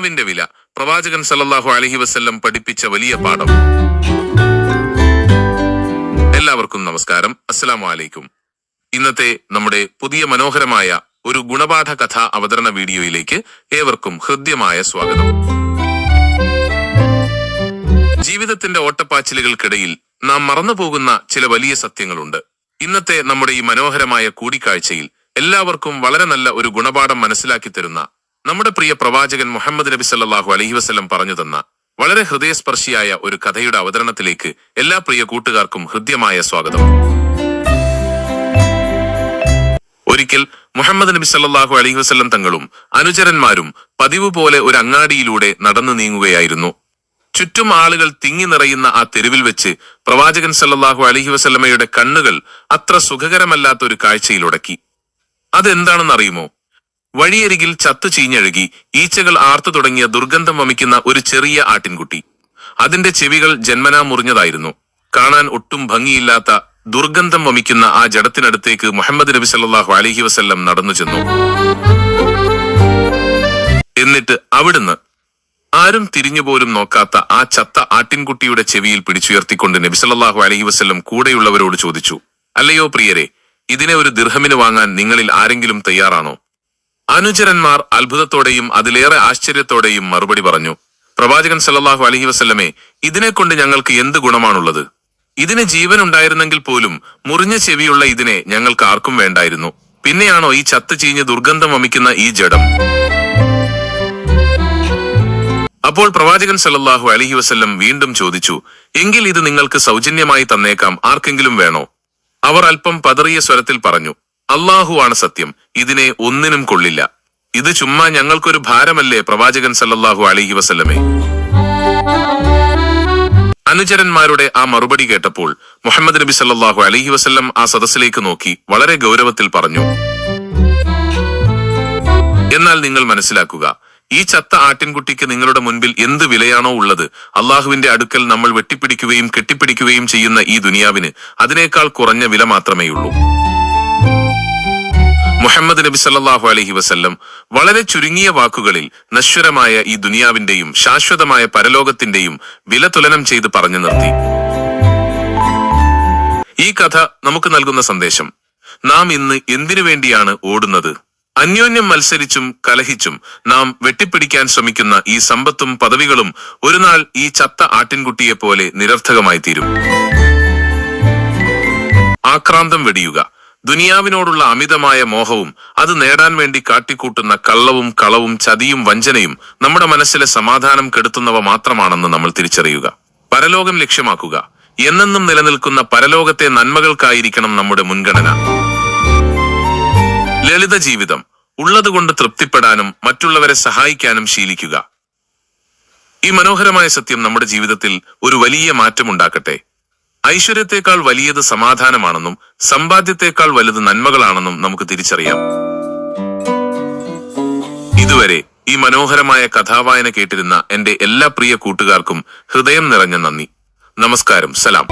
ദുനിയാവിന്റെ വില. പ്രവാചകൻ സല്ലാഹു അലഹി വസ്ല്ലം പഠിപ്പിച്ച വലിയ പാഠം. എല്ലാവർക്കും നമസ്കാരം. അസ്സലാമു വലൈക്കും ഇന്നത്തെ നമ്മുടെ പുതിയ മനോഹരമായ ഒരു ഗുണപാഠ കഥ അവതരണ വീഡിയോയിലേക്ക് ഏവർക്കും ഹൃദ്യമായ സ്വാഗതം. ജീവിതത്തിന്റെ ഓട്ടപ്പാച്ചിലുകൾക്കിടയിൽ നാം മറന്നുപോകുന്ന ചില വലിയ സത്യങ്ങളുണ്ട്. ഇന്നത്തെ നമ്മുടെ ഈ മനോഹരമായ കൂടിക്കാഴ്ചയിൽ എല്ലാവർക്കും വളരെ നല്ല ഒരു ഗുണപാഠം മനസ്സിലാക്കി തരുന്ന നമ്മുടെ പ്രിയ പ്രവാചകൻ മുഹമ്മദ് നബി സല്ലാഹു അലഹി വസ്ലം പറഞ്ഞു തന്ന വളരെ ഹൃദയസ്പർശിയായ ഒരു കഥയുടെ അവതരണത്തിലേക്ക് എല്ലാ പ്രിയ കൂട്ടുകാർക്കും ഹൃദ്യമായ സ്വാഗതം. ഒരിക്കൽ മുഹമ്മദ് നബി സല്ലാഹു അലഹി വസല്ലം തങ്ങളും അനുചരന്മാരും പതിവ് പോലെ ഒരു അങ്ങാടിയിലൂടെ നടന്നു നീങ്ങുകയായിരുന്നു. ചുറ്റും ആളുകൾ തിങ്ങി നിറയുന്ന ആ തെരുവിൽ വെച്ച് പ്രവാചകൻ സല്ലാഹു അലഹി വസല്ലമയുടെ കണ്ണുകൾ അത്ര സുഖകരമല്ലാത്ത ഒരു കാഴ്ചയിലുടക്കി. അതെന്താണെന്നറിയുമോ? വഴിയരികിൽ ചത്തു ചീഞ്ഞഴുകി ഈച്ചകൾ ആർത്തു തുടങ്ങിയ ദുർഗന്ധം വമിക്കുന്ന ഒരു ചെറിയ ആട്ടിൻകുട്ടി. അതിന്റെ ചെവികൾ ജന്മനാ മുറിഞ്ഞതായിരുന്നു. കാണാൻ ഒട്ടും ഭംഗിയില്ലാത്ത ദുർഗന്ധം വമിക്കുന്ന ആ ജടത്തിനടുത്തേക്ക് മുഹമ്മദ് നബി സല്ലാഹു അലഹി വസല്ലം നടന്നു ചെന്നു. എന്നിട്ട് അവിടുന്ന് ആരും തിരിഞ്ഞുപോലും നോക്കാത്ത ആ ചത്ത ആട്ടിൻകുട്ടിയുടെ ചെവിയിൽ പിടിച്ചുയർത്തിക്കൊണ്ട് നബി സല്ലല്ലാഹു അലൈഹി വസല്ലം കൂടെയുള്ളവരോട് ചോദിച്ചു അല്ലയോ പ്രിയരെ ഇതിനെ ഒരു ദിർഹമിന് വാങ്ങാൻ നിങ്ങളിൽ ആരെങ്കിലും തയ്യാറാണോ? അനുചരന്മാർ അത്ഭുതത്തോടെയും അതിലേറെ ആശ്ചര്യത്തോടെയും മറുപടി പറഞ്ഞു. പ്രവാചകൻ സല്ലല്ലാഹു അലൈഹി വസല്ലമേ ഇതിനെക്കൊണ്ട് ഞങ്ങൾക്ക് എന്ത് ഗുണമാണുള്ളത്? ഇതിന് ജീവൻ ഉണ്ടായിരുന്നെങ്കിൽ പോലും മുറിഞ്ഞ ചെവിയുള്ള ഇതിനെ ഞങ്ങൾക്ക് ആർക്കും വേണ്ടായിരുന്നു. പിന്നെയാണോ ഈ ചത്തു ചീഞ്ഞ് ദുർഗന്ധം വമിക്കുന്ന ഈ ജഡം? അപ്പോൾ പ്രവാചകൻ സല്ലാഹു അലഹി വസ്ല്ലം വീണ്ടും ചോദിച്ചു എങ്കിൽ ഇത് നിങ്ങൾക്ക് സൗജന്യമായി തന്നേക്കാം ആർക്കെങ്കിലും വേണോ? അവർ അല്പം പതറിയ സ്വരത്തിൽ പറഞ്ഞു അള്ളാഹു ആണ് സത്യം. ഇതിനെ ഒന്നിനും കൊള്ളില്ല. ഇത് ചുമ്മാ ഞങ്ങൾക്കൊരു ഭാരമല്ലേ പ്രവാചകൻ സല്ലല്ലാഹു അലൈഹി വസല്ലമേ? അനുചരന്മാരുടെ ആ മറുപടി കേട്ടപ്പോൾ മുഹമ്മദ് നബി സല്ലാഹു അലൈഹി വസ്ല്ലം ആ സദസ്സിലേക്ക് നോക്കി വളരെ ഗൗരവത്തിൽ പറഞ്ഞു. എന്നാൽ നിങ്ങൾ മനസ്സിലാക്കുക ഈ ചത്ത ആട്ടിൻകുട്ടിക്ക് നിങ്ങളുടെ മുൻപിൽ എന്ത് വിലയാണോ ഉള്ളത്? അള്ളാഹുവിന്റെ അടുക്കൽ നമ്മൾ വെട്ടിപ്പിടിക്കുകയും കെട്ടിപ്പിടിക്കുകയും ചെയ്യുന്ന ഈ ദുനിയാവിന് അതിനേക്കാൾ കുറഞ്ഞ വില മാത്രമേയുള്ളൂ. മുഹമ്മദ് നബി സല്ലാഹു അലഹി വസല്ലം വളരെ ചുരുങ്ങിയ വാക്കുകളിൽ നശ്വരമായ ഈ ദുനിയാവിന്റെയും ശാശ്വതമായ പരലോകത്തിന്റെയും വില തുലനം ചെയ്ത് പറഞ്ഞു നിർത്തി. ഈ കഥ നമുക്ക് നൽകുന്ന സന്ദേശം നാം ഇന്ന് എന്തിനു വേണ്ടിയാണ് ഓടുന്നത്? അന്യോന്യം മത്സരിച്ചും കലഹിച്ചും നാം വെട്ടിപ്പിടിക്കാൻ ശ്രമിക്കുന്ന ഈ സമ്പത്തും പദവികളും ഒരു നാൾ ഈ ചത്ത ആട്ടിൻകുട്ടിയെ പോലെ നിരർത്ഥകമായി തീരും ആക്രാന്തം വെടിയുക. ദുനിയാവിനോടുള്ള അമിതമായ മോഹവും അത് നേടാൻ വേണ്ടി കാട്ടിക്കൂട്ടുന്ന കള്ളവും കളവും ചതിയും വഞ്ചനയും നമ്മുടെ മനസ്സിലെ സമാധാനം കെടുത്തുന്നവ മാത്രമാണെന്ന് നമ്മൾ തിരിച്ചറിയുക. പരലോകം ലക്ഷ്യമാക്കുക. എന്നെന്നും നിലനിൽക്കുന്ന പരലോകത്തെ നന്മകൾക്കായിരിക്കണം നമ്മുടെ മുൻഗണന. ലളിത ജീവിതം. ഉള്ളതുകൊണ്ട് തൃപ്തിപ്പെടാനും മറ്റുള്ളവരെ സഹായിക്കാനും ശീലിക്കുക. ഈ മനോഹരമായ സത്യം നമ്മുടെ ജീവിതത്തിൽ ഒരു വലിയ മാറ്റമുണ്ടാക്കട്ടെ. ഐശ്വര്യത്തെക്കാൾ വലിയത് സമാധാനമാണെന്നും സമ്പാദ്യത്തെക്കാൾ വലുത് നന്മകളാണെന്നും നമുക്ക് തിരിച്ചറിയാം. ഇതുവരെ ഈ മനോഹരമായ കഥാവായന കേട്ടിരുന്ന എന്റെ എല്ലാ പ്രിയ കൂട്ടുകാർക്കും ഹൃദയം നിറഞ്ഞ നന്ദി. നമസ്കാരം. സലാം.